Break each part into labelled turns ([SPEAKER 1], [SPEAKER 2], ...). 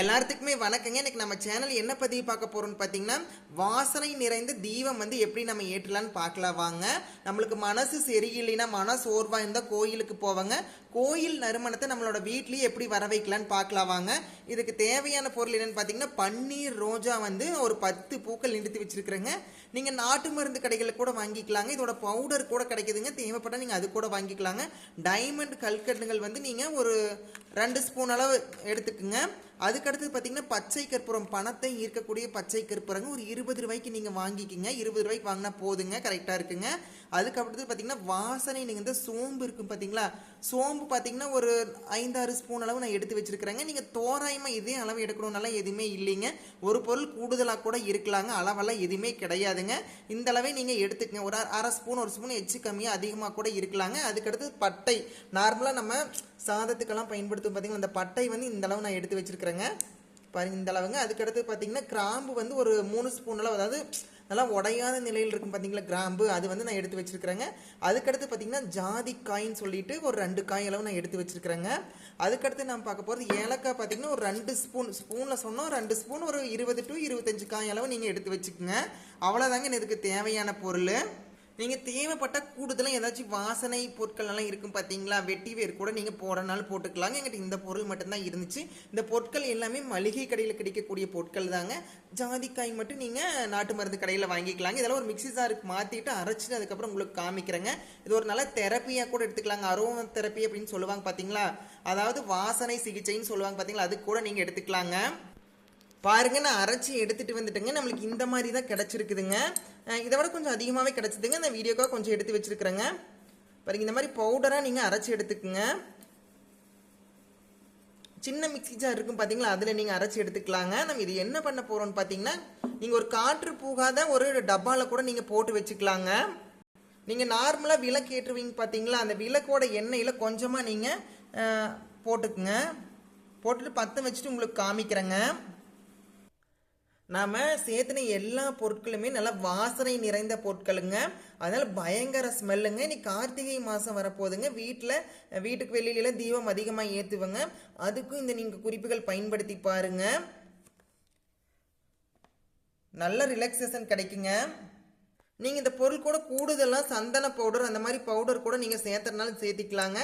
[SPEAKER 1] எல்லாத்துக்குமே வணக்கங்க. இன்னைக்கு நம்ம சேனல் என்ன பதிவு பார்க்க போறோம்னு பார்த்தீங்கன்னா வாசனை நிறைந்த தீபம் வந்து எப்படி நம்ம ஏற்றலான்னு பார்க்கலாம் வாங்க. நம்மளுக்கு மனசு சரியில்லைன்னா மன சோர்வாக இருந்தால் கோயிலுக்கு போவாங்க. கோயில் நறுமணத்தை நம்மளோட வீட்லேயே எப்படி வர வைக்கலான்னு பார்க்கலாம் வாங்க. இதுக்கு தேவையான பொருள் என்னன்னு பார்த்தீங்கன்னா பன்னீர் ரோஜா வந்து ஒரு பத்து பூக்கள் நிறுத்தி வச்சிருக்கிறேங்க. நீங்கள் நாட்டு மருந்து கடைகளில் கூட வாங்கிக்கலாங்க. இதோட பவுடர் கூட கிடைக்குதுங்க. தேவைப்பட்டால் நீங்கள் அது கூட வாங்கிக்கலாங்க. டைமண்ட் கல்கட்டுகள் வந்து நீங்கள் ஒரு ரெண்டு ஸ்பூன் அளவு எடுத்துக்குங்க. அதுக்கடுத்து பார்த்தீங்கன்னா பச்சை கற்பூரம் பணத்தை ஈர்க்கக்கூடிய பச்சை கற்பூரங்க. ஒரு இருபது ரூபாய்க்கு நீங்கள் வாங்கிக்கிங்க. இருபது ரூபாய்க்கு வாங்கினா போதுங்க. கரெக்டாக இருக்குங்க. அதுக்கப்புறத்து பார்த்தீங்கன்னா வாசனை நீங்கள் இந்த சோம்பு இருக்கும் பார்த்தீங்களா சோம்பு பார்த்தீங்கன்னா ஒரு ஐந்தாறு ஸ்பூன் அளவு நான் எடுத்து வச்சுருக்கிறேங்க. நீங்கள் தோராயமாக இதே அளவு எடுக்கணும்னால எதுவுமே இல்லைங்க. ஒரு பொருள் கூடுதலாக கூட இருக்கலாங்க. அளவெல்லாம் எதுவுமே கிடையாதுங்க. இந்த அளவை நீங்கள் எடுத்துக்கங்க. ஒரு அரை ஸ்பூன் ஒரு ஸ்பூன் எச்சு கம்மியாக அதிகமாக கூட இருக்கலாங்க. அதுக்கடுத்து பட்டை. நார்மலாக நம்ம சாதத்துக்கெல்லாம் பயன்படுத்தும் பார்த்தீங்கன்னா அந்த பட்டை வந்து இந்த அளவு நான் எடுத்து வச்சிருக்கிறேங்க. பாருங்க இந்த அளவுங்க. அதுக்கடுத்து பார்த்தீங்கன்னா கிராம்பு வந்து ஒரு மூணு ஸ்பூன் அளவு. அதாவது நல்லா உடையாத நிலையில் இருக்கும் பார்த்தீங்களா கிராம்பு? அது வந்து நான் எடுத்து வச்சுருக்கிறேங்க. அதுக்கடுத்து பார்த்தீங்கன்னா ஜாதிக்காயின்னு சொல்லிட்டு ஒரு ரெண்டு காய் அளவு நான் எடுத்து வச்சுருக்கிறேங்க. அதுக்கடுத்து நான் பார்க்க போகிறது ஏலக்காய் பார்த்தீங்கன்னா ஒரு ரெண்டு ஸ்பூன் ஸ்பூனில் சொன்னோம் ரெண்டு ஸ்பூன் ஒரு இருபது டு இருபத்தஞ்சு காய் அளவு நீங்கள் எடுத்து வச்சுக்கோங்க. அவ்வளோதாங்க இதுக்கு தேவையான பொருள். நீங்கள் தேவைப்பட்ட கூடுதலாக ஏதாச்சும் வாசனை பொருட்கள் எல்லாம் இருக்கும் பார்த்தீங்களா வெட்டி வேர் கூட நீங்கள் போடனாலும் போட்டுக்கலாங்க. எங்கிட்ட இந்த பொருள் மட்டும்தான் இருந்துச்சு. இந்த பொருட்கள் எல்லாமே மளிகை கடையில் கிடைக்கக்கூடிய பொருட்கள் தாங்க. ஜாதிக்காய் மட்டும் நீங்கள் நாட்டு மருந்து கடையில் வாங்கிக்கலாங்க. இதெல்லாம் ஒரு மிக்சி ஜாருக்கு மாற்றிட்டு அரைச்சிட்டு அதுக்கப்புறம் உங்களுக்கு காமிக்கிறேங்க. இது ஒரு நல்ல தெரப்பியாக கூட எடுத்துக்கலாங்க. அரோம தெரப்பி அப்படின்னு சொல்லுவாங்க பார்த்தீங்களா அதாவது வாசனை சிகிச்சைன்னு சொல்லுவாங்க பார்த்தீங்களா அது கூட நீங்கள் எடுத்துக்கலாங்க. பாருங்க நான் அரைச்சி எடுத்துட்டு வந்துட்டேங்க. நம்மளுக்கு இந்த மாதிரி தான் கிடச்சிருக்குதுங்க. இதை விட கொஞ்சம் அதிகமாகவே கிடச்சிதுங்க. இந்த வீடியோக்காக கொஞ்சம் எடுத்து வச்சிருக்கிறேங்க. பாருங்க இந்த மாதிரி பவுடராக நீங்கள் அரைச்சி எடுத்துக்குங்க. சின்ன மிக்ஸி ஜார் இருக்கும் பார்த்தீங்களா அதில் நீங்கள் அரைச்சி எடுத்துக்கலாங்க. நம்ம இது என்ன பண்ண போகிறோம்னு பார்த்தீங்கன்னா நீங்கள் ஒரு காற்று போகாத ஒரு டப்பாவில் கூட நீங்கள் போட்டு வச்சுக்கலாங்க. நீங்கள் நார்மலாக விளக்கு ஏற்றுவீங்க பார்த்தீங்களா அந்த விளக்கோட எண்ணெயில் கொஞ்சமாக நீங்கள் போட்டுக்குங்க. போட்டுட்டு பற்ற வச்சுட்டு உங்களுக்கு காமிக்கிறேங்க. நாம் சேர்த்துன எல்லா பொருட்களுமே நல்லா வாசனை நிறைந்த பொருட்களுங்க. அதனால் பயங்கர ஸ்மெல்லுங்க. இன்னைக்கு கார்த்திகை மாதம் வரப்போகுதுங்க. வீட்டில் வீட்டுக்கு வெளியில தீபம் அதிகமாக ஏற்றுவங்க அதுக்கும் இந்த நீங்கள் குறிப்புகள் பயன்படுத்தி பாருங்க. நல்ல ரிலாக்ஸேஷன் கிடைக்குங்க. நீங்கள் இந்த பொருள் கூட கூடுதலாக சந்தன பவுடர் அந்த மாதிரி பவுடர் கூட நீங்கள் சேர்த்துறனாலும் சேர்த்திக்கலாங்க.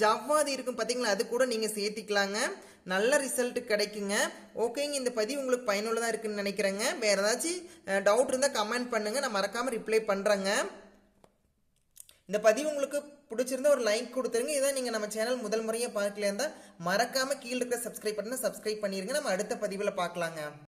[SPEAKER 1] ஜவ்வாது இருக்கும் பார்த்தீங்களா அது கூட நீங்கள் சேர்த்திக்கலாங்க. நல்ல ரிசல்ட் கிடைக்குங்க. ஓகேங்க இந்த பதிவு உங்களுக்கு பயனுள்ளதாக இருக்குன்னு நினைக்கிறேங்க. வேறு ஏதாச்சும் டவுட் இருந்தால் கமெண்ட் பண்ணுங்கள் நான் மறக்காமல் ரிப்ளை பண்ணுறேங்க இந்த பதிவு உங்களுக்கு பிடிச்சிருந்தா ஒரு லைக் கொடுத்துருங்க. இதான் நீங்கள் நம்ம சேனல் முதல் முறையாக பார்க்கல இருந்தால் மறக்காமல் கீழே இருக்கிற சப்ஸ்கிரைப் பண்ண சப்ஸ்கிரைப் பண்ணிடுங்க நம்ம அடுத்த பதிவில் பார்க்கலாங்க.